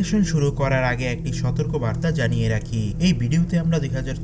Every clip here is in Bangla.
অ্যানিমেশন শুরু করার আগে একটি সতর্ক বার্তা জানিয়ে রাখি। এই ভিডিওতে আমরা দুই হাজার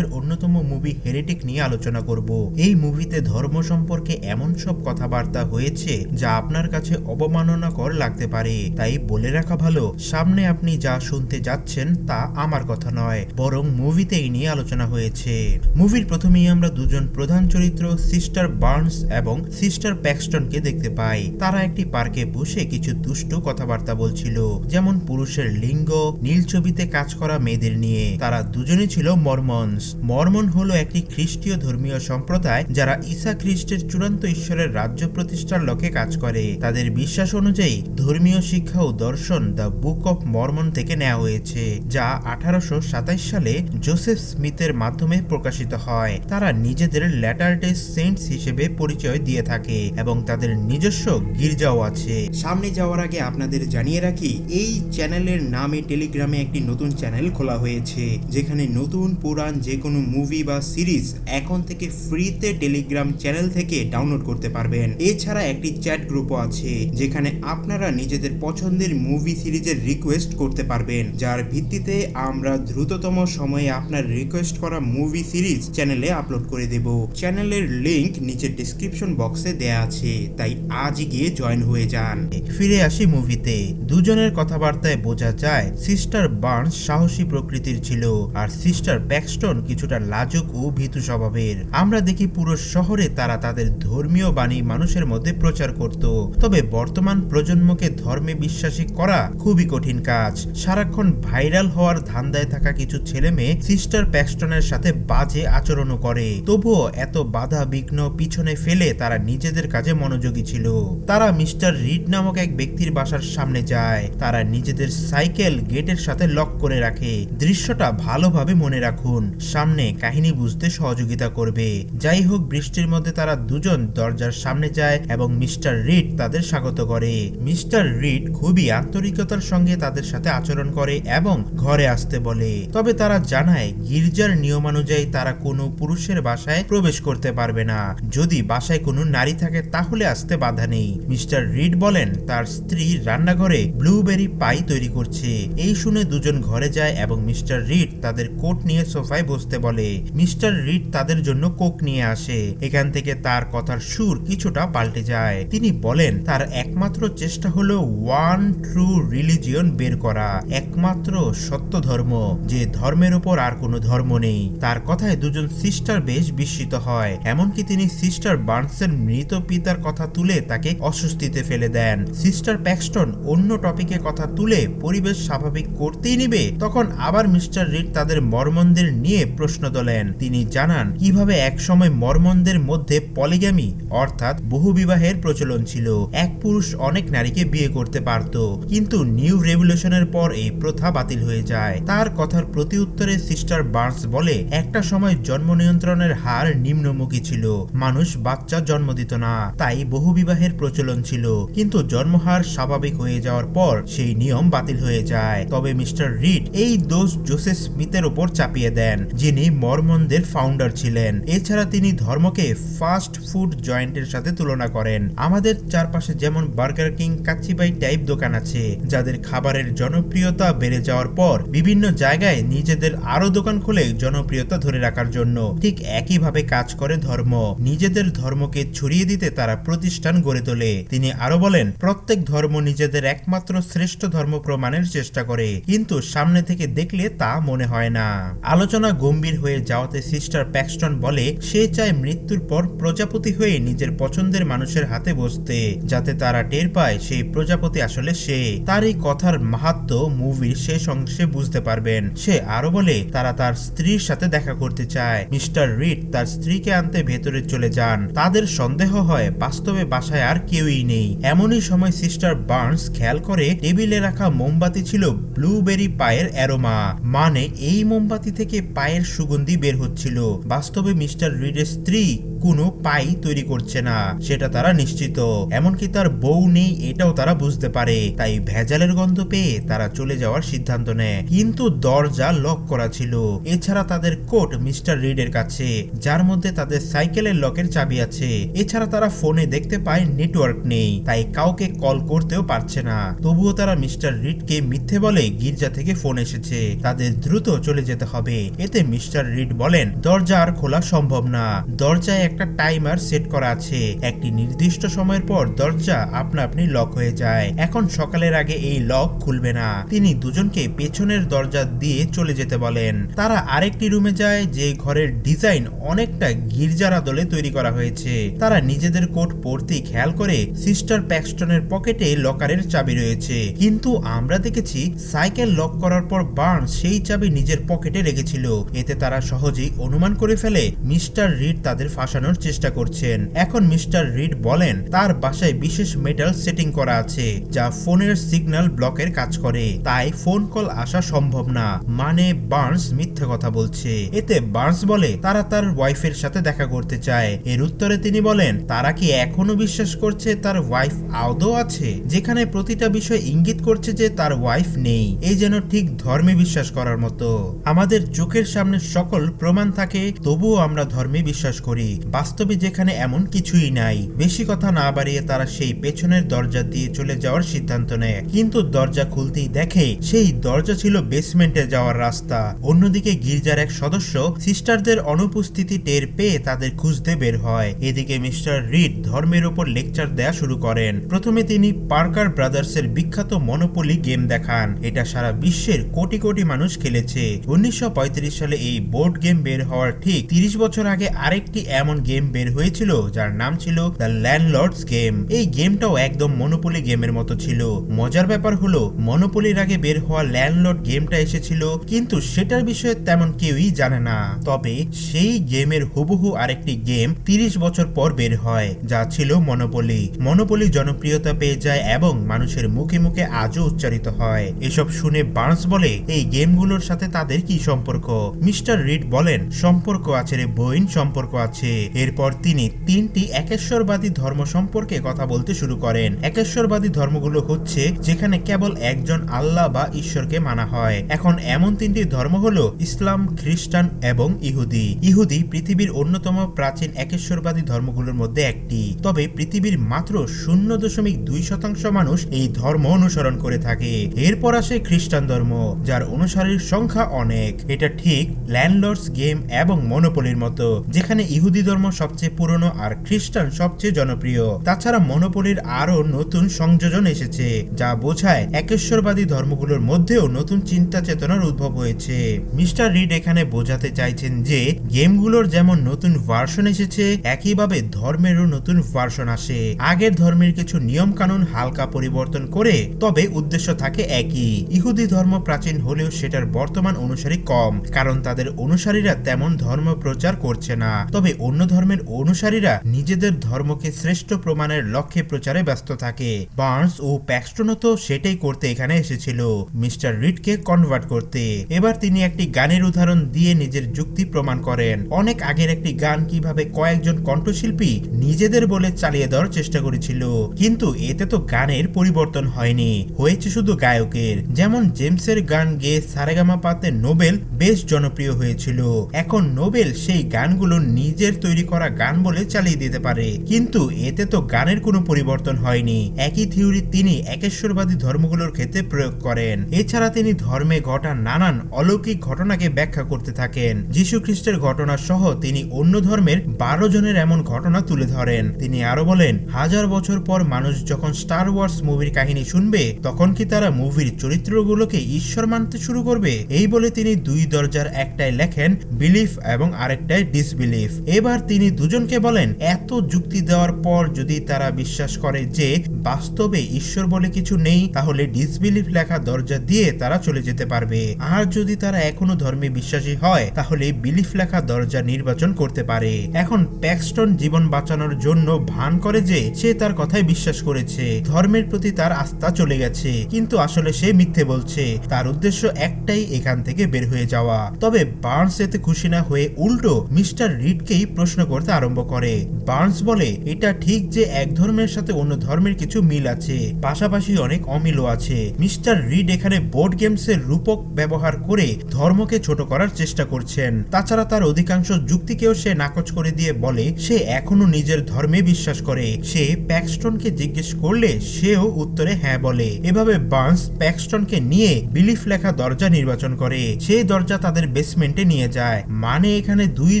অন্যতম মুভি হেরিটিক নিয়ে আলোচনা করব। এই মুভিতে ধর্ম সম্পর্কে এমন সব কথাবার্তা হয়েছে যা আপনার কাছে অবমাননাকর লাগতে পারে। তাই বলে রাখা ভালো, সামনে আপনি যা শুনতে যাচ্ছেন তা আমার কথা নয়, বরং মুভিতেই নিয়ে আলোচনা হয়েছে। মুভির প্রথমেই আমরা দুজন প্রধান চরিত্র সিস্টার বার্নস এবং সিস্টার প্যাক্সটনকে দেখতে পাই। তারা একটি পার্কে বসে কিছু দুষ্ট কথাবার্তা বলছিল, যেমন পুরুষের লিঙ্গ, নীল ছবিতে কাজ করা মেয়েদের নিয়ে। তারা দুজনে ছিল মর্মনস। মর্মন হলো একটি খ্রিস্টীয় ধর্মীয় সম্প্রদায় যারা ঈসা খ্রিস্টের চূড়ান্ত ঈশ্বরের রাজ্য প্রতিষ্ঠার লক্ষ্যে কাজ করে। তাদের বিশ্বাস অনুযায়ী ধর্মীয় শিক্ষা ও দর্শন দ্য বুক অফ মর্মন থেকে নেওয়া হয়েছে, যা আঠারোশো সাতাশ সালে জোসেফ স্মিথের মাধ্যমে প্রকাশিত হয়। তারা নিজেদের ল্যাটার ডে সেন্টস হিসেবে পরিচয় দিয়ে থাকে এবং তাদের নিজস্ব গির্জাও আছে। সামনে যাওয়ার আগে আপনাদের জানিয়ে রাখি, এই চ্যানেলের নামে টেলিগ্রামে একটি নতুন চ্যানেল খোলা হয়েছে, যেখানে নতুন পুরান যে কোনো মুভি বা সিরিজ এখন থেকে ফ্রিতে টেলিগ্রাম চ্যানেল থেকে ডাউনলোড করতে পারবেন। এছাড়া একটি চ্যাট গ্রুপও আছে, যেখানে আপনারা নিজেদের পছন্দের মুভি সিরিজের রিকোয়েস্ট করতে পারবেন। যার ভিত্তিতে আমরা দ্রুততম সময়ে আপনার রিকোয়েস্ট করা মুভি সিরিজ চ্যানেলে আপলোড করে দেব। চ্যানেলের লিংক নিচে ডিসক্রিপশন বক্সে দেয়া আছে, তাই আজ গিয়ে জয়েন হয়ে যান। ফিরে আসি মুভিতে দুজনের কথাবার্তায় বোঝা যায়, সিস্টার বার্নস সাহসী প্রকৃতির ছিল আর সিস্টার প্যাক্সটন কিছুটা লাজুক ও ভীতু স্বভাবের। আমরা দেখি পুরো শহরে তারা তাদের ধর্মীয় বাণী মানুষের মধ্যে প্রচার করত। তবে বর্তমান প্রজন্মকে ধর্মে বিশ্বাসী করা খুবই কঠিন কাজ। সারাক্ষণ ভাইরাল হওয়ার ধান্দায় থাকা কিছু ছেলে মেয়ে সিস্টার প্যাক্সটনের সাথে বাজে আচরণও করে। তবুও এত বাধা বিঘ্ন পিছনে ফেলে তারা নিজেদের কাজে মনোযোগী ছিল। তারা মিস্টার রিড নামক এক ব্যক্তির বাসার সামনে যায়। তারা নিজেদের সাইকেল গেটের সাথে লক করে রাখে। দৃশ্যটা ভালোভাবে মনে রাখুন। সামনে কাহিনী বুঝতে সহযোগিতা করবে। যাই হোক, বৃষ্টির মধ্যে তারা দুজন দরজার সামনে যায় এবং মিস্টার রিড তাদের স্বাগত করে। মিস্টার রিড খুবই আন্তরিকতার সঙ্গে তাদের সাথে আচরণ করে এবং ঘরে আসতে বলে। তবে তারা জানায়, গির্জার নিয়মানুযায়ী তারা কোনো পুরুষের বাসায় প্রবেশ করতে পারবে না। যদি বাসায় কোনো নারী থাকে, তাহলে আসতে বাধা নেই। মিস্টার রিড বলেন, তার স্ত্রী রান্নাঘরে ব্লুবেরি পাই তৈরি করছে। এই শুনে দুজন ঘরে যায় এবং মিস্টার রিড তাদের কোট নিয়ে সোফায় বসতে বলে। মিস্টার রিড তাদের জন্য কোক নিয়ে আসে। এখান থেকে তার কথার সুর কিছুটা পাল্টে যায়। তিনি বলেন, তার একমাত্র চেষ্টা হলো ওয়ান ট্রু রিলিজিয়ন বের করা। একমাত্র সত্য ধর্ম, যে ধর্মের উপর আর কোনো ধর্ম নেই। তার কথায় দুজন সিস্টার বেশ বিস্মিত হয়। এমনকি তিনি সিস্টার বার্নসের মৃত পিতার কথা তুলে তাকে অস্বস্তিতে ফেলে দেন। সিস্টার প্যাক্সটন অন্য টপিকে কথা তুলে পরিবেশ স্বাভাবিক করতেই নিবে, তখন আবার মিস্টার রিড তাদের মর্মনদের নিয়ে প্রশ্ন তোলেন। তিনি জানান, কীভাবে একসময় মর্মনদের মধ্যে পলিগ্যামি, অর্থাৎ বহু বিবাহের প্রচলন ছিল, এক পুরুষ অনেক নারীকে বিয়ে করতে পারত, কিন্তু নিউ রেভলিউশনের পর এই প্রথা বাতিল হয়ে যায়। তার কথার প্রতি উত্তরে সিস্টার বার্নস বলে, একটা সময় জন্ম নিয়ন্ত্রণের হার নিম্নমুখী ছিল, মানুষ বাচ্চা জন্ম দিত না, তাই বহু বিবাহের প্রচলন ছিল, কিন্তু জন্মহার স্বাভাবিক হয়ে যাওয়ার পর সেই নিয়ম বাতিল হয়ে যায়। তবে মিস্টার রিড এই দোষ জোসেফ স্মিথের উপর চাপিয়ে দেন, যিনি মর্মনদের ফাউন্ডার ছিলেন। এছাড়া তিনি ধর্মকে ফাস্ট ফুড জয়েন্টের সাথে তুলনা করেন। আমাদের চারপাশে যেমন বার্গার কিং কাচ্চিবাই টাইপ দোকান আছে, যাদের খাবারের জনপ্রিয়তা বেড়ে যাওয়ার পর বিভিন্ন জায়গায় নিজেদের আরও দোকান খুলে জনপ্রিয়তা ধরে রাখার জন্য ঠিক একইভাবে কাজ করে ধর্ম। নিজেদের ধর্মকে ছড়িয়ে দিতে তারা প্রতিষ্ঠান গড়ে তোলে। তিনি আরও বলেন, প্রত্যেক ধর্ম নিজেদের একমাত্র শ্রেষ্ঠ ধর্ম প্রমাণের চেষ্টা করে, কিন্তু সামনে থেকে দেখলে তা মনে হয় না। আলোচনা গম্ভীর হয়ে যাওয়াতে সিস্টার প্যাক্সটন বলে, সে চায় মৃত্যুর পর প্রজাপতি হয়ে নিজের পছন্দের মানুষের হাতে বসতে, যাতে তারা টের পায় সেই প্রজাপতি আসলে সে। তার এই কথার মাহাত্ম মুভির শেষ অংশে বুঝতে পারবেন। সে আরও বলে, তারা তার স্ত্রীর সাথে দেখা করতে চায়। মিস্টার রিড তার স্ত্রীকে আনতে ভেতরে চলে যান। তাদের সন্দেহ হয়, বাস্তবে বাসায় আর কেউই নেই। এমনই সময় সিস্টার বার্নস খেয়াল করে, টেবিলে রাখা মোমবাতি ছিল ব্লুবেরি পায়ের অ্যারোমা। মানে এই মোমবাতি থেকে পায়ের সুগন্ধি বের হচ্ছিল। বাস্তবে মিস্টার রিডের স্ত্রী কোনো পাই তৈরি করছে না। সেটা তারা নিশ্চিত। এমনকি তার বউ নেই, এটাও তারা বুঝতে পারে। তাই ভেজালের গন্ধ পেয়ে তারা চলে যাওয়ার সিদ্ধান্ত নেয়। কিন্তু দরজা লক করা ছিল। এছাড়া তাদের কোট মিস্টার রিডের কাছে, যার মধ্যে তাদের সাইকেলের লকের চাবি আছে। এছাড়া তারা ফোনে দেখতে পায় নেটওয়ার্ক নেই। তাই কাউকে কল করতেও পারছে না। তবুও তারা মিস্টার রিডকে মিথ্যে বলে গির্জা থেকে ফোন এসেছে। তাদের দ্রুত চলে যেতে হবে। এতে মিস্টার রিড বলেন, দরজা আর খোলা সম্ভব না। দরজায় একটা টাইমার সেট করা আছে। একটি নির্দিষ্ট সময়ের পর দরজা আপনা আপনি লক হয়ে যায়। এখন সকালের আগে এই লক খুলবে না। তিনি দুজনকে পেছনের দরজা দিয়ে চলে যেতে বলেন। তারা আরেকটি রুমে যায়, যে ঘরের ডিজাইন অনেকটা গির্জার আদলে তৈরি করা হয়েছে। তারা নিজেদের কোট পরতেই খেয়াল করে সিস্টার প্যাক্সটনের পকেটে লকারের চাবি রয়েছে। কিন্তু আমরা দেখেছি, সাইকেল লক করার পর বার্ন সেই চাবি নিজের পকেটে রেখেছিল। এতে তারা সহজেই অনুমান করে ফেলে, মিস্টার রিড তাদের ফাঁসানোর চেষ্টা করছেন। এখন মিস্টার রিড বলেন, তার বাসায় বিশেষ মেটাল সেটিং করা আছে, যা ফোনের সিগন্যাল ব্লকের কাজ করে। তাই ফোন কল আসা সম্ভব না। মানে বার্নস মিথ্যে কথা বলছে। এতে বার্নস বলে, তারা তার ওয়াইফের সাথে দেখা করতে চায়। এর উত্তরে তিনি বলেন, তারা কি এখনও বিশ্বাস করছে তার ওয়াইফ আদৌ আছে? যেখানে প্রতিটা বিষয় ইঙ্গিত করছে যে তার ওয়াইফ নেই। এই যেন ঠিক ধর্মে বিশ্বাস করার মতো। আমাদের চোখের সামনে সকল প্রমাণ থাকে, তবুও আমরা ধর্মে বিশ্বাস করি। বাস্তবে যেখানে এমন কিছুই নাই। বেশি কথা না বাড়িয়ে তারা সেই পেছনের দরজা দিয়ে চলে যাওয়ার সিদ্ধান্ত নেয়। কিন্তু দরজা খুলতেই দেখে সেই দরজা ছিল বেসমেন্টে যাওয়ার রাস্তা। অন্যদিকে গির্জার এক সদস্য সিস্টারদের অনুপস্থিতি টের পেয়ে তাদের খুঁজতে বের হয়। এদিকে মিস্টার রিড ধর্মের উপর লেকচার দেয়া শুরু করেন। প্রথমে তিনি পার্কার ব্রাদার্সের বিখ্যাত মনোপলি গেম দেখান। এটা সারা বিশ্বের কোটি কোটি মানুষ খেলেছে। উনিশশো পঁয়ত্রিশ সালে এই বোর্ড গেম বের হওয়ার ঠিক তিরিশ বছর আগে আরেকটি এমন গেম বের হয়েছিল, যার নাম ছিল দ্য ল্যান্ডলর্ডস গেম এই গেমটাও একদম মনোপলি গেমের মতো ছিল। মজার ব্যাপার হলো মনোপলির আগে বের হওয়া ল্যান্ডলর্ড গেমটা এসেছিল, কিন্তু সেটার বিষয়ে তেমন কেউই জানে না। তবে সেই গেমের হুবহু আরেকটি গেম তিরিশ বছর পর বের হয়, যা ছিল মনোপলি মনোপলি জনপ্রিয়তা পেয়ে যায় এবং মানুষের মুখে মুখে আজও উচ্চারিত হয়। এসব শুনে বার্নস বলে, এই গেমগুলোর সাথে তাদের কি সম্পর্ক? মিস্টার রিড বলেন, সম্পর্ক আছে রে বইন সম্পর্ক আছে। এরপর তিনি তিনটি একেশ্বরবাদী ধর্ম সম্পর্কে কথা বলতে শুরু করেন। একেশ্বরবাদী ধর্মগুলো হচ্ছে, যেখানে কেবল একজন আল্লাহ বা ঈশ্বরকে মানা হয়। এখন এমন তিনটি ধর্ম হলো ইসলাম, খ্রিস্টান এবং ইহুদি। ইহুদি পৃথিবীর অন্যতম প্রাচীন একেশ্বরবাদী ধর্মগুলোর মধ্যে একটি। তবে পৃথিবীর মাত্র শূন্য দশমিক দুই শতাংশ মানুষ এই ধর্ম অনুসরণ করে থাকে। এরপর আসে খ্রিস্টান ধর্ম, যার অনুসারীর সংখ্যা অনেক। এটা ঠিক ল্যান্ডলর্ডস গেম এবং মনোপলির মতো, যেখানে ইহুদি ধর্ম সবচেয়ে পুরনো আর খ্রিস্টান সবচেয়ে জনপ্রিয়। তাছাড়া মনোপলির আরও নতুন সংযোজন এসেছে, যা বোঝায় একেশ্বরবাদী ধর্মগুলোর মধ্যেও নতুন চিন্তা চেতনার উদ্ভব হয়েছে। মিস্টার রিড এখানে বোঝাতে চাইছেন যে, গেমগুলোর যেমন নতুন ভার্সন এসেছে, একইভাবে ধর্মেরও নতুন ভার্সন আসে। আগের ধর্মের কিছু নিয়ম কানুন হালকা পরিবর্তন করে, তবে উদ্দেশ্য থাকে একই। ইহুদি ধর্ম প্রাচীন হলেও সেটার বর্তমান অনুসারী কম, কারণ তাদের অনুসারীরা তেমন ধর্ম প্রচার করছে না। তবে অন্য ধর্মের অনুসারীরা নিজেদের ধর্মকে শ্রেষ্ঠ প্রমাণের লক্ষ্যে প্রচারে ব্যস্ত থাকে। বার্নস ও প্যাক্সটনও তো সেটাই করতে এখানে এসেছিল, মিস্টার রিডকে কনভার্ট করতে। এবার তিনি একটি গানের উদাহরণ দিয়ে নিজের যুক্তি প্রমাণ করেন। অনেক আগের একটি গান কীভাবে কয়েকজন কণ্ঠশিল্পী নিজেদের বলে চালিয়ে দেওয়ার চেষ্টা করেছিল, কিন্তু এতে তো গানের পরিবর্তন হয়নি। হয়েছে শুধু গায়কের। যেমন জেমসের গান গেয়ে সারেগামা পাতে নোবেল বেশ জনপ্রিয় হয়েছিল। এখন নোবেল সেই গানগুলো নিজের তৈরি করা গান বলে চালিয়ে দিতে পারে। কিন্তু এতে তো গানের কোনো পরিবর্তন হয়নি। একই থিওরি তিনি একেশ্বরবাদী ধর্মগুলোর ক্ষেত্রে প্রয়োগ করেন। এছাড়া তিনি ধর্মে ঘটা নানান অলৌকিক ঘটনাকে ব্যাখ্যা করতে থাকেন। যীশু খ্রিস্টের ঘটনা সহ তিনি অন্য ধর্মের বারো জনের এমন ঘটনা তুলে ধরেন। তিনি আরও বলেন, হাজার বছর পর মানুষ যখন স্টার ওয়ার্স মুভির কাহিনী শুনবে, তখন কি তারা মুভির চরিত্রগুলোকে ঈশ্বর মানতে শুরু করবে? এই বলে তিনি দুই দরজার একটাই লেখেন, বিলিফ এবং আরেকটাই ডিসবিলিফ। এবার তিনি দুজনকে বলেন, এত যুক্তি দেওয়ার পর যদি তারা বিশ্বাস করে যে বাস্তবে ঈশ্বর বলে কিছু নেই, তাহলে ডিসবিলিফ লেখা দরজা দিয়ে তারা চলে যেতে পারবে। আর যদি তারা এখনও ধর্মে বিশ্বাসী হয়, তাহলে বিলিফ লেখা দরজা নির্বাচন করতে পারে। এখন প্যাক্সটন জীবন বাঁচানোর জন্য ভান করে যে সে তার কথায় বিশ্বাস করেছে। ধর্মের প্রতি তার আস্থা চলে গেছে, কিন্তু আসলে সে মিথ্যে বলছে। তার উদ্দেশ্য একটাই, এখান থেকে বের হয়ে যাওয়া। তবে বার্নস এতে খুশি না হয়ে উল্টো মিস্টার রিডকেই প্রশ্ন প্রশ্ন করতে আরম্ভ করে। বার্নস বলে, এটা ঠিক যে এক ধর্মের সাথে অন্য ধর্মের কিছু মিল আছে। পাশাপাশি অনেক অমিলও আছে। মিস্টার রিড এখানে বোর্ড গেমসের রূপক ব্যবহার করে ধর্মকে ছোট করার চেষ্টা করছেন। তাছাড়া তার অধিকাংশ যুক্তিকেও সে নাকচ করে দিয়ে বলে, সে এখনও নিজের ধর্মে বিশ্বাস করে। সে প্যাক্সটনকে জিজ্ঞেস করলে সেও উত্তরে হ্যাঁ বলে। এভাবে বার্নস প্যাক্সটনকে নিয়ে বিলিফ লেখা দরজা নির্বাচন করে। সেই দরজা তাদের বেসমেন্টে নিয়ে যায়। মানে এখানে দুই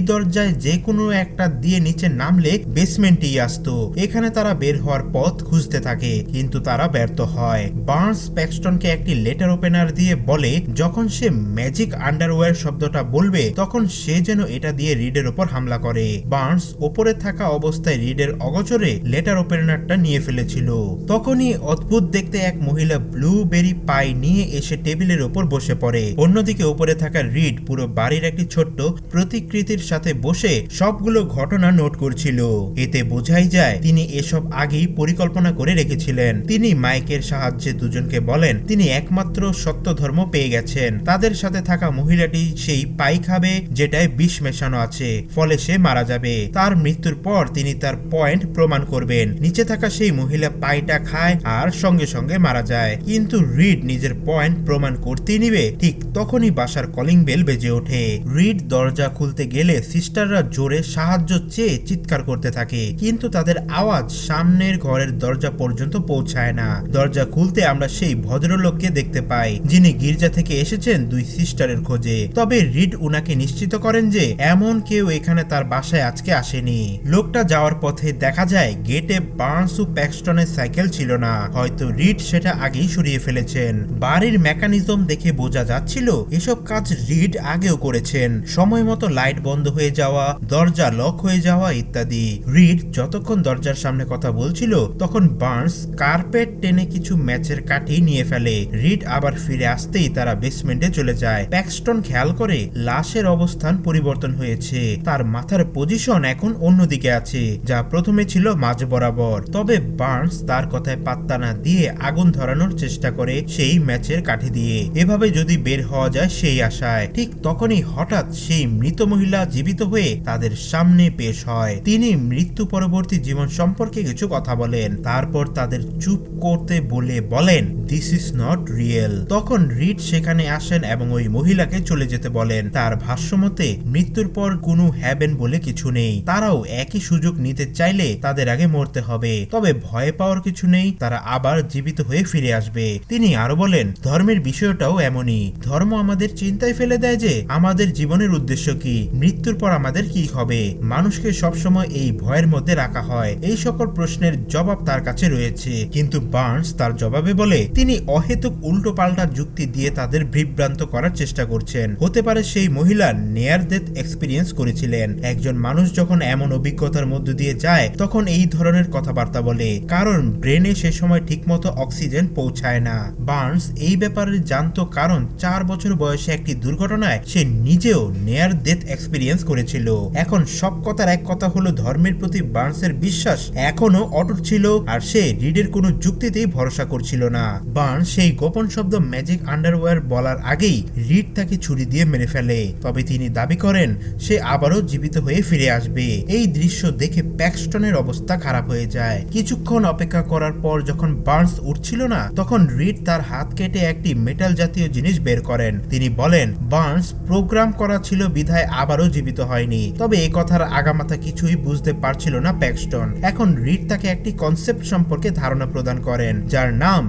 দরজায় যে কোনো একটা দিয়ে নিচে নামলে বেসমেন্টেই আসতো। এখানে তারা বের হওয়ার পথ খুঁজতে থাকে, কিন্তু তারা ব্যর্থ হয়। বার্নস প্যাক্সটনকে একটি লেটার ওপেনার দিয়ে বলে, যখন সে ম্যাজিক আন্ডারওয়্যার শব্দটা বলবে, তখন সে যেন এটা দিয়ে রিডের ওপর হামলা করে। বার্নস ওপরে থাকা অবস্থায় রিডের অগচরে লেটার ওপেনারটা নিয়ে ফেলেছিল। তখনই অদ্ভুত দেখতে এক মহিলা ব্লুবেরি পাই নিয়ে এসে টেবিলের ওপর বসে পড়ে। অন্যদিকে উপরে থাকা রিড পুরো বাড়ির একটি ছোট্ট প্রতিকৃতির সাথে বসে সবগুলো ঘটনা নোট করছিল। এতে বোঝাই যায়, তিনি এসব আগেই পরিকল্পনা করে রেখেছিলেন। তিনি মাইকের সাহায্যে দুজনকে বলেন, তিনি একমাত্র সত্য ধর্ম পেয়ে গেছেন। তাদের সাথে থাকা মহিলাটি সেই পাই খাবে যেটায় বিষ মেশানো আছে, ফলে সে মারা যাবে। তার মৃত্যুর পর তিনি তার পয়েন্ট প্রমাণ করবেন। নিচে থাকা সেই মহিলা পাইটা খায় আর সঙ্গে সঙ্গে মারা যায়। কিন্তু রিড নিজের পয়েন্ট প্রমাণ করতেই নিবে, ঠিক তখনই বাসার কলিং বেল বেজে ওঠে। রিড দরজা খুলতে গেলে সিস্টাররা জোরে সাহায্য চেয়ে চিৎকার করতে থাকে। কিন্তু তাদের আওয়াজ সামনের ঘরের দরজা পর্যন্ত পৌঁছায় না। দরজা খুলতে আমরা সেই ভদ্রলোককে দেখতে পাই, যিনি গির্জা থেকে এসেছেন দুই সিস্টারের খোঁজে। তবে রিড উনাকে নিশ্চিত করেন যে, এমন কেউ এখানে তার বাসায় আজকে আসেনি। লোকটা যাওয়ার পথে দেখা যায়, গেটে বার্নস ও প্যাক্সটনের সাইকেল ছিল না। হয়তো রিড সেটা আগেই সরিয়ে ফেলেছেন। বাড়ির মেকানিজম দেখে বোঝা যাচ্ছিল, এসব কাজ রিড আগেও করেছেন। সময় মতো লাইট বন্ধ হয়ে যাওয়া, দরজা লক হয়ে যাওয়া ইত্যাদি। রিড যতক্ষণ দরজার সামনে কথা বলছিল, তখন বার্নস কার্পেট টেনে কিছু ম্যাচের কাঠি নিয়ে ফেলে। রিড আবার ফিরে আসতেই তারা বেসমেন্টে চলে যায়। প্যাক্সটন খেয়াল করে লাশের অবস্থান পরিবর্তন হয়েছে। তার মাথার পজিশন এখন অন্যদিকে আছে, যা প্রথমে ছিল মাঝ বরাবর। তবে বার্নস তার কথায় পাত্তা না দিয়ে আগুন ধরানোর চেষ্টা করে সেই ম্যাচের কাঠি দিয়ে। এভাবে যদি বের হওয়া যায় সেই আশায়। ঠিক তখনই হঠাৎ সেই মৃত মহিলা জীবিত হয়ে তাদের সামনে পেশ হয়। তিনি মৃত্যু পরবর্তী জীবন সম্পর্কে কিছু কথা বলেন। তারপর তাদের চুপ করতে বলে বলেন দিস ইজ নট রিয়েল তখন রিড সেখানে আসেন এবং ওই মহিলাকে চলে যেতে বলেন। তার ভাষ্যমতে, মৃত্যুর পর কোনো হ্যাবেন বলে কিছু নেই। তারাও একই সুযোগ নিতে চাইলে তাদের আগে মরতে হবে। তবে ভয় পাওয়ার কিছু নেই, তারা আবার জীবিত হয়ে ফিরে আসবে। তিনি আরও বলেন, ধর্মের বিষয়টাও এমনই। ধর্ম আমাদের চিন্তায় ফেলে দেয় যে, আমাদের জীবনের উদ্দেশ্য কি? মৃত্যুর পর আমাদের কি হবে? মানুষকে সবসময় এই ভয়ের মধ্যে রাখা হয়। এই সকল প্রশ্নের জবাব তার কাছে রয়েছে। কিন্তু বার্নস তার জবাবে বলে তিনি অহেতুক উল্টো পাল্টা যুক্তি দিয়ে তাদের বিভ্রান্ত করার চেষ্টা করছেন। হতে পারে সেই মহিলা নেয়ার ডেথ এক্সপিরিয়েন্স করেছিলেন। একজন মানুষ যখন এমন অভিজ্ঞতার মধ্য দিয়ে যায়, তখন এই ধরনের কথাবার্তা বলে। কারণ ব্রেনে সে সময় ঠিকমতো অক্সিজেন পৌঁছায় না। বার্নস এই ব্যাপারে জানতো কারণ চার বছর বয়সে একটি দুর্ঘটনায় সে নিজেও নেয়ার ডেথ এক্সপিরিয়েন্স করেছিল। এখন সব কথার এক কথা হলো, ধর্মের প্রতি বার্নসের বিশ্বাস এখনও অটুট ছিল আর সে রিডের কোনো যুক্তিতেই ভরসা করছিল না। বার্ন সেই গোপন শব্দ ম্যাজিক আন্ডারওয়্যার বলার আগেই রিড তাকে ছুরি দিয়ে মেরে ফেলে। তবে তিনি দাবি করেন, সে আবারও জীবিত হয়ে ফিরে আসবে। এই দৃশ্য দেখে প্যাক্সটনের অবস্থা খারাপ হয়ে যায়। কিছুক্ষণ অপেক্ষা করার পর যখন বার্নস উঠছিল না, তখন রিড তার হাত কেটে একটি মেটাল জাতীয় জিনিস বের করেন। তিনি বলেন, বার্নস, প্রোগ্রাম করা ছিল বিধায় আবারও জীবিত হয়নি। তবে এ কথার আগামাথা কিছুই বুঝতে পারছিল না প্যাক্সটন। এখন রিড তাকে একটি কনসেপ্ট সম্পর্কে ধারণা প্রদান করেন, যার নাম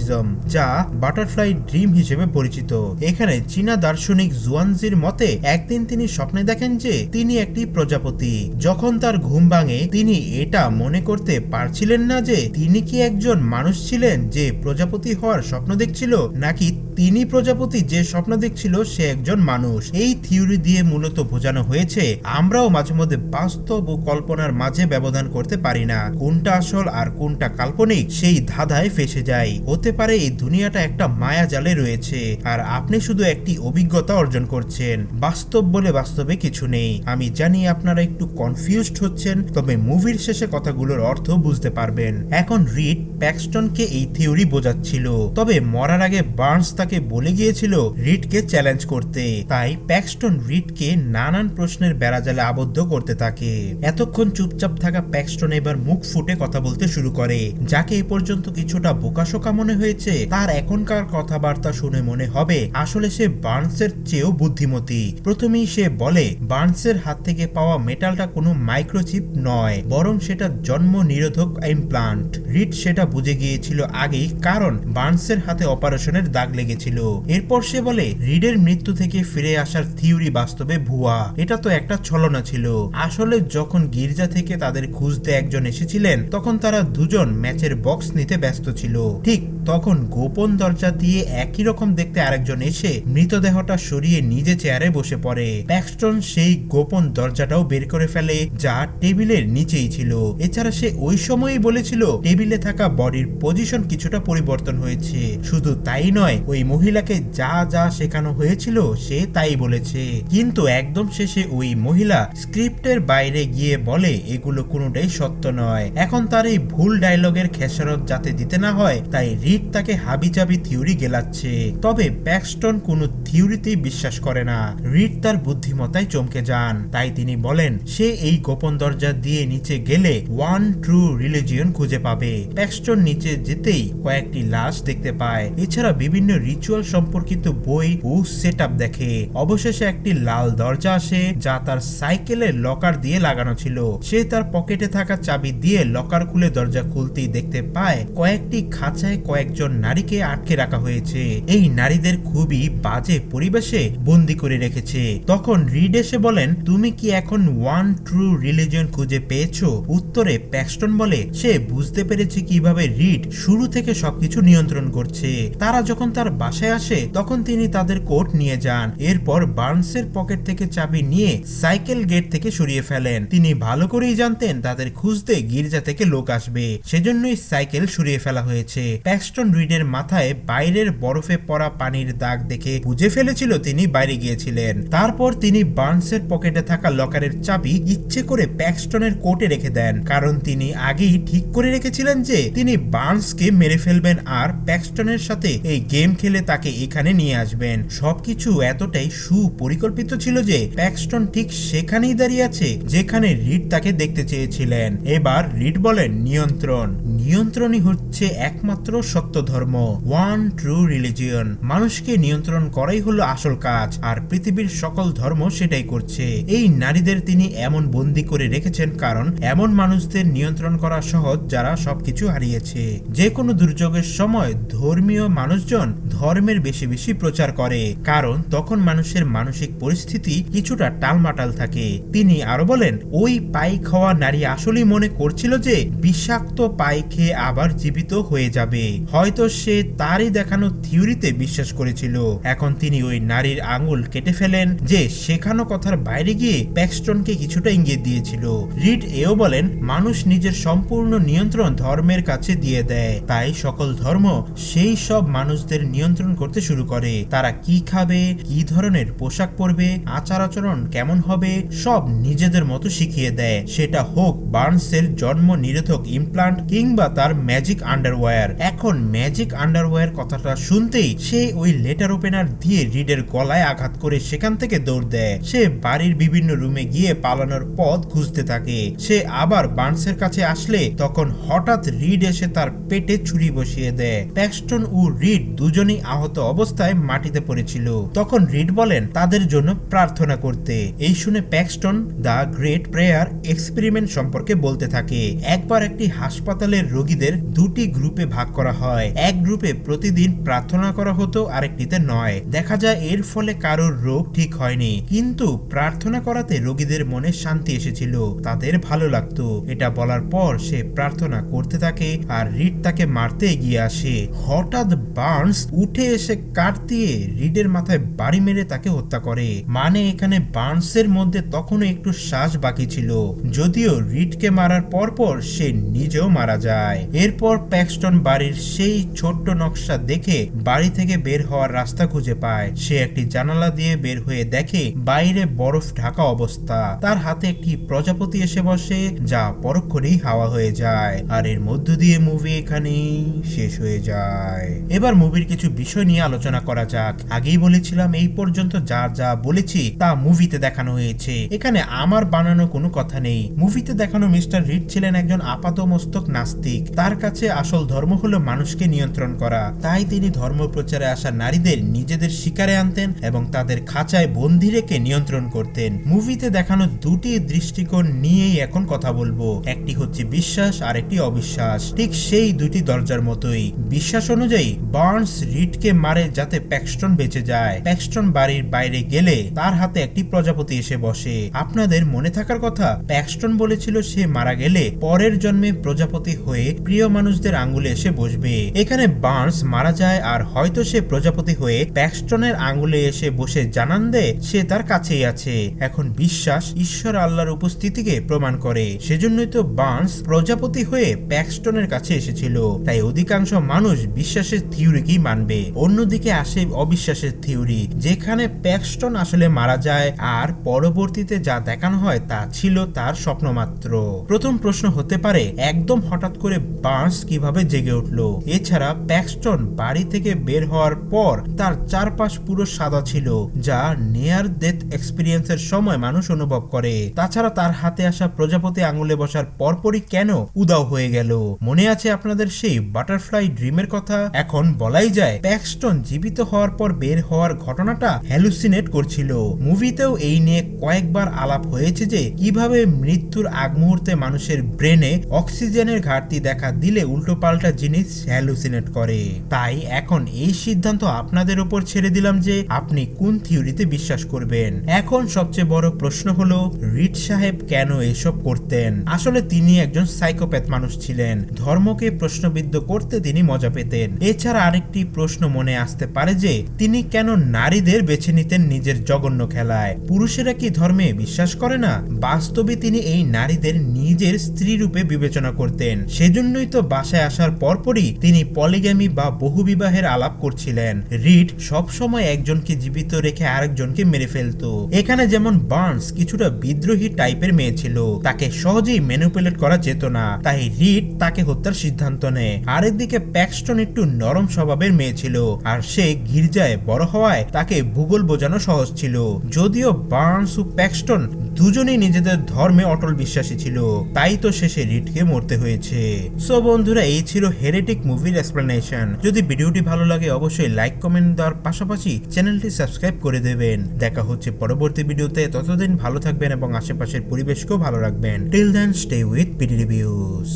দাওইজম যা বাটারফ্লাই ড্রিম হিসেবে পরিচিত। এখানে চীনা দার্শনিক জুয়ানজির মতে, একদিন তিনি স্বপ্নে দেখেন যে তিনি একটি প্রজাপতি। যখন তার ঘুম ভাঙে, তিনি এটা মনে করতে পারছিলেন না যে তিনি কি একজন মানুষ ছিলেন যে প্রজাপতি হওয়ার স্বপ্ন দেখছিল, নাকি তিনি প্রজাপতি যে স্বপ্ন দেখছিল, সে একজন মানুষ। এই থিওরি দিয়ে মূলত বোঝানো হয়েছে, আমরাও মাঝে মধ্যে বাস্তব ও কল্পনার মাঝে ব্যবধান করতে পারি না। কোনটা আসল আর কোনটা কাল্পনিক, সেই ধাঁধায় ফেসে যায় হতে পারে এই দুনিয়াটা একটা মায়া জালে রয়েছে, আর আপনি শুধু একটি অভিজ্ঞতা অর্জন করছেন। বাস্তব বলে বাস্তবে কিছু নেই। আমি জানি আপনারা একটু কনফিউজড হচ্ছেন, তবে মুভির শেষে কথাগুলোর অর্থ বুঝতে পারবেন। এখন রিড প্যাক্সটনকে এই থিওরি বোঝাচ্ছিল। তবে মরার আগে বার্নস তাকে তাকে বলে গিয়েছিল রিডকে চ্যালেঞ্জ করতে। তাই প্যাক্সটন রিডকে নানান প্রশ্নের বেড়াজালে আবদ্ধ করতে থাকে। এতক্ষণ চুপচাপ থাকা প্যাক্সটন এবার মুখ ফুটে কথা বলতে শুরু করে, যাকে এই পর্যন্ত কিছুটা বোকাশোকা মনে হয়েছে, তার এখনকার কথাবার্তা শুনে মনে হবে আসলে সে বার্নসের চেয়েও বুদ্ধিমতী। প্রথমেই সে বলে, বার্নসের হাত থেকে পাওয়া মেটালটা কোনো মাইক্রোচিপ নয়, বরং সেটা জন্ম নিরোধক ইমপ্লান্ট রিড সেটা বুঝে গিয়েছিল আগেই, কারণ বার্নসের হাতে অপারেশনের দাগ লেগেছিল এরপর সে বলে, রিডের মৃত্যু থেকে ফিরে আসার থিওরি বাস্তবে ভুয়া। এটা তো একটা ছলনা ছিল। আসলে যখন গির্জা থেকে তাদের খুঁজতে একজন এসেছিলেন, তখন তারা দুজন ম্যাচের বক্স নিতে ব্যস্ত ছিল। ঠিক তখন গোপন দরজা দিয়ে একই রকম দেখতে আরেকজন এসে মৃতদেহটা সরিয়ে নিজে চেয়ারে বসে পড়ে। প্যাক্সটন সেই গোপন দরজাটাও বের করে ফেলে, যা টেবিলের নিচেই ছিল। এছাড়া সে ওই সময়ই বলেছিল, টেবিলে থাকা বডির পজিশন কিছুটা পরিবর্তন হয়েছে। শুধু তাই নয়, ওই মহিলাকে যা যা শেখানো হয়েছিল, সে তাই বলেছে। কিন্তু একদম শেষে ওই মহিলা স্ক্রিপ্টের বাইরে গিয়ে বলে, এগুলো কোনোটাই সত্য নয়। এখন তার এই ভুল ডায়লগের খেসারত যাতে দিতে না হয়, তাই রিড তাকে হাবিজাবি থিওরি গেলাচ্ছে। তবে প্যাক্সটন কোনো থিওরিতেই বিশ্বাস করে না। রিড তার বুদ্ধিমত্তায় চমকে যান। তাই তিনি বলেন, সে এই গোপন দরজা দিয়ে নিচে গেলে ওয়ান ট্রু রিলিজিয়ন খুঁজে পাবে। প্যাক্সটন নিচে যেতেই কয়েকটি লাশ দেখতে পায়। এছাড়া বিভিন্ন রিচুয়াল সম্পর্কিত বই ও সেট দেখে। অবশেষে একটি লাল দরজা আসে, যা তার সাইকেলের লকার দিয়ে লাগানো ছিল। সে তার পকেটে থাকা চাবি দিয়ে লকার খুলে দরজা খুলতেই দেখতে পায়, কয়েকটি খাঁচায় কয়েকজন নারীকে আটকে রাখা হয়েছে। এই নারীদের খুবই বাজে পরিবেশে বন্দি করে রেখেছে। তখন রিড এসে বলেন, তুমি কি এখন ওয়ান ট্রু রিলিজন খুঁজে পেয়েছ? উত্তরে প্যাক্সটন বলে, সে বুঝতে পেরেছে কীভাবে রিড শুরু থেকে সবকিছু নিয়ন্ত্রণ করছে। তারা যখন তার বাসায় আসে, তখন তিনি তাদের কোট নিয়ে যান। এরপর বার্নসের পকেট থেকে চাবি নিয়ে সাইকেল গেট থেকে সরিয়ে ফেলেন। তিনি ভালো করেই জানতেন তাদের খুঁজতে গির্জা থেকে লোক আসবে। সেজন্যই সাইকেল সরিয়ে ফেলা হয়েছে। প্যাক্সটন রিডের মাথায় বাইরের বরফে পড়া পানির দাগ দেখে বুঝে ফেলেছিল তিনি বাইরে গিয়েছিলেন। তারপর তিনি বার্নসের পকেটে থাকা লকারের চাবি ইচ্ছে করে প্যাক্সটনের কোটে রেখে দেন। কারণ তিনি আগেই ঠিক করে রেখেছিলেন যে তিনি বার্নসকে মেরে ফেলবেন আর প্যাক্সটনের সাথে এই গেম খেলে তাকে এখানে নিয়ে আসবেন। সবকিছু এতটাই সুপরিকল্পিত ছিল যে প্যাক্সটন ঠিক সেখানেই দাঁড়িয়ে আছে যেখানে রিড তাকে দেখতে চেয়েছিলেন। এবার রিড বলেন নিয়ন্ত্রণ। নিয়ন্ত্রণই হচ্ছে একমাত্র সত্য ধর্ম ওয়ান ট্রু রিলিজিয়ন মানুষকে নিয়ন্ত্রণ করাই হলো আসল কাজ, আর পৃথিবীর সকল ধর্ম সেটাই করছে। এই নারীদের তিনি এমন বন্দি করে রেখেছেন কারণ এমন মানুষদের নিয়ন্ত্রণ করা সহজ যারা সবকিছু হারিয়েছে। যে কোনো দুর্যোগের সময় ধর্মীয় মানুষজন ধর্মের বেশি বেশি প্রচার করে, কারণ তখন মানুষের মানসিক পরিস্থিতি কিছুটা টালমাটাল থাকে। তিনি আরও বলেন, ওই পাই খাওয়া নারী আসলেই মনে করছিল যে বিষাক্ত পাই খেয়ে আবার জীবিত হয়ে যাবে। হয়তো সে তারই দেখানো থিওরিতে বিশ্বাস করেছিল। এখন তিনি ওই নারীর আঙুল কেটে ফেলেন যে শেখানো কথার বাইরে গিয়ে প্যাক্সটনকে কিছুটা ইঙ্গিত দিয়েছিল। রিড এও বলেন, মানুষ নিজের সম্পূর্ণ নিয়ন্ত্রণ ধর্মের কাছে দিয়ে দেয়। তাই সকল ধর্ম সেই সব মানুষদের নিয়ন্ত্রণ করতে শুরু করে। তারা কি খাবে, কি ধরনের পোশাক পরবে, আচার আচরণ কেমন হবে, সব নিজেদের মতো শিখিয়ে দেয়। সেটা হোক বার্নসের জন্ম নিরোধক ইমপ্লান্ট কিংবা তার ম্যাজিক আন্ডারওয়্যার এখন ম্যাজিক আন্ডারওয়্যার কথাটা শুনতেই সে ওই লেটার ওপেনার দিয়ে রিডের গলায় আঘাত করে সেখান থেকে দৌড় দেয়। সে বাড়ির বিভিন্ন রুমে গিয়ে পালানোর পথ খুঁজতে থাকে। সে আবার বার্নসের কাছে আসলে তখন হঠাৎ রিড এসে তার পেটে ছুরি বসিয়ে দেয়। প্যাক্সটন ও রিড দুজনেই আহত অবস্থায় মাটিতে পড়েছিল। তখন রিড বলেন, তাদের জন্য প্রার্থনা করতে। এই শুনে Paxton the great prayer experiment সম্পর্কে বলতে থাকে। একবার একটি হাসপাতালের রোগীদের দুটি গ্রুপে ভাগ করা হয়। এক গ্রুপে প্রতিদিন প্রার্থনা করা হতো, আরেকটিতে নয়। দেখা যায় এর ফলে কারোর রোগ ঠিক হয়নি। কিন্তু প্রার্থনা করাতে রোগীদের মনে শান্তি এসেছিল। তাদের ভালো লাগতো। এটা বলার পর সে প্রার্থনা করতে থাকে আর রিড তাকে মারতে এগিয়ে আসে। হঠাৎ বার্নস উঠে এসে কাট দিয়ে রিডের মাথায় বাড়ি মেরে তাকে হত্যা করে। মানে এখানে বার্নসের মধ্যে তখনও একটু শ্বাস বাকি ছিল। যদিও রিডকে মারার পরপর সে নিজেও মারা যায়। যায়। এরপর প্যাক্সটন বাড়ির সেই ছোট্ট নকশা দেখে বাড়ি থেকে বের হওয়ার রাস্তা খুঁজে পায়। সে একটি জানালা দিয়ে বের হয়ে দেখে বাইরে বরফ ঢাকা অবস্থা। তার হাতে একটি প্রজাপতি এসে বসে, যা পরক্ষণেই হাওয়া হয়ে যায়। আর এর মধ্য দিয়ে মুভি এখানেই শেষ হয়ে যায়। এবার মুভির কিছু বিষয় নিয়ে আলোচনা করা যাক। আগেই বলেছিলাম, এই পর্যন্ত যা যা বলেছি, তা মুভিতে দেখানো হয়েছে। এখানে আমার বানানো কোনো কথা নেই। মুভিতে দেখানো মিস্টার রিড ছিলেন একজন আপাতমস্তক নাস্তিক। তার কাছে আসল ধর্ম হলো মানুষকে নিয়ন্ত্রণ করা। তাই তিনি ধর্ম প্রচারে আসা নারীদের নিজেদের শিকারে আনতেন এবং তাদের খাঁচায় বন্দি রেখে নিয়ন্ত্রণ করতেন। মুভিতে দেখানো দুটি দৃষ্টিকোণ নিয়েই এখন কথা বলব। একটি হচ্ছে বিশ্বাস আর একটি অবিশ্বাস। ঠিক সেই দুটি দরজার মতোই। বিশ্বাস অনুযায়ী, বার্নস রিডকে মারে যাতে প্যাক্সটন বেঁচে যায়। প্যাক্সটন বাড়ির বাইরে গেলে তার হাতে একটি প্রজাপতি এসে বসে। আপনাদের মনে থাকার কথা, প্যাক্সটন বলেছিল সে মারা গেলে পরের জন্মে প্রজাপতি হয়ে প্রিয় মানুষদের আঙ্গুলে এসে বসবে। এখানে বার্নস মারা যায় আর হয়তো সে প্রজাপতি হয়ে প্যাক্সটনের আঙ্গুলে এসে বসে জানান দেয় সে তার কাছেই আছে। এখন বিশ্বাস ঈশ্বর আল্লাহর উপস্থিতিকে প্রমাণ করে। সেজন্যই তো বার্নস প্রজাপতি হয়ে প্যাক্সটনের কাছে এসেছিল। তাই অধিকাংশ মানুষ বিশ্বাসের থিওরিকেই মানবে। অন্যদিকে আসে অবিশ্বাসের থিওরি, যেখানে প্যাক্সটন আসলে মারা যায় আর পরবর্তীতে যা দেখানো হয় তা ছিল তার স্বপ্ন মাত্র প্রথম প্রশ্ন হতে পারে, একদম হঠাৎ করে বার্নস কীভাবে জেগে উঠল। এছাড়া প্যাক্সটন বাড়ি থেকে বের হওয়ার পর তার চারপাশ পুরো সাদা ছিল, যা নিয়ার ডেথ এক্সপিরিয়েন্সের সময় মানুষ অনুভব করে। তাছাড়া তার হাতে আসা প্রজাপতি আঙুলে বসার পরপরই কেন উদাও হয়ে গেল? মনে আছে আপনাদের সেই বাটারফ্লাই ড্রিমের কথা? এখন বলাই যায়, প্যাক্সটন জীবিত হওয়ার পর বের হওয়ার ঘটনাটা হ্যালুসিনেট করছিল। মুভিতেও এই নিয়ে কয়েকবার আলাপ হয়েছে যে, কীভাবে মৃত্যুর আগ মুহূর্তে মানুষের ব্রেনে অক্সিজেনের ঘাটতি দেখা দিলে উল্টোপাল্টা জিনিস হ্যালুসিনেট করে। তাই এখন এই সিদ্ধান্ত আপনাদের উপর ছেড়ে দিলাম যে আপনি কোন থিওরিতে বিশ্বাস করবেন। এখন সবচেয়ে বড় প্রশ্ন হলো রিড সাহেব কেন এসব করতেন? আসলে তিনি একজন সাইকোপ্যাথ মানুষ ছিলেন। ধর্মকে প্রশ্নবিদ্ধ করতে তিনি মজা পেতেন। এছাড়া আরেকটি প্রশ্ন মনে আসতে পারে যে, তিনি কেন নারীদের বেছে নিতেন নিজের জঘন্য খেলায়? পুরুষেরা কি ধর্মে বিশ্বাস করে না? বাস্তবে তিনি এই নারীদের নিজের স্ত্রী রূপে বিবেচনা করতেন। সেজন্যই তো বাসায় আসার পরপরই তিনি পলিগ্যামি বা বহুবিবাহের আলাপ করছিলেন। রিড সবসময় একজনকে জীবিত রেখে আরেকজনকে মেরে ফেলতো। এখানে যেমন বার্নস কিছুটা বিদ্রোহী টাইপের মেয়ে ছিল, তাকে সহজেই ম্যানিপুলেট করা যেত না। তাই রিড তাকে হত্যার সিদ্ধান্ত নেয়। আরেকদিকে প্যাক্সটন একটু নরম স্বভাবের মেয়ে ছিল, আর সে গির্জায় বড় হওয়ায় তাকে ভূগোল বোঝানো সহজ ছিল। যদিও বার্নস ও প্যাক্সটন দুজনেই নিজেদের ধর্মে অটল বিশ্বাসী ছিল। তাই তো শেষে রিটকে মরতে হয়েছে। সো বন্ধুরা, এই ছিল হেরেটিক মুভির এক্সপ্লেনেশন যদি ভিডিওটি ভালো লাগে, অবশ্যই লাইক কমেন্ট দেওয়ার পাশাপাশি চ্যানেলটি সাবস্ক্রাইব করে দেবেন। দেখা হচ্ছে পরবর্তী ভিডিওতে। ততদিন ভালো থাকবেন এবং আশেপাশের পরিবেশকেও ভালো রাখবেন। Till then stay with PD reviews